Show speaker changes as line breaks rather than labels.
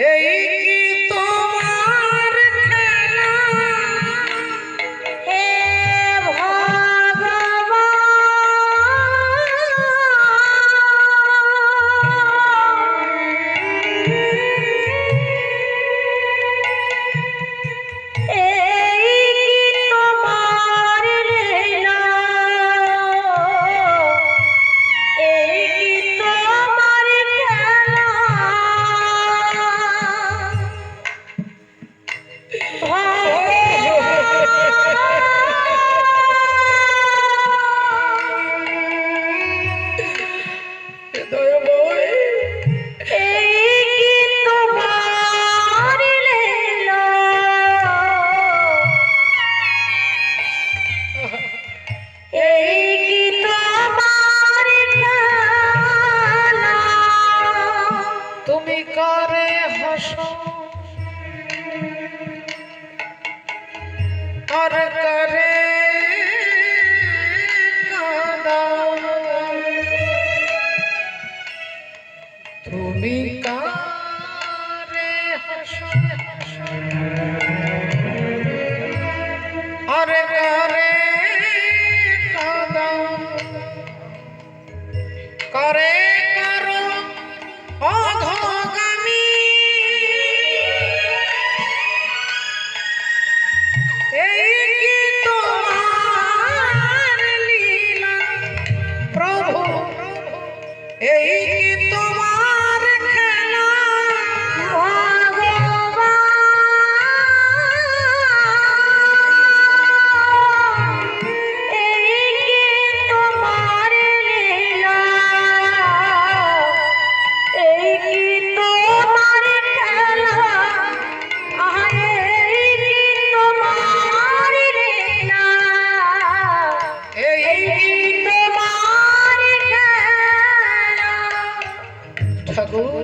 Ei, করে হাসো। আর করে
তুমি কারে হাসো। আর করে করে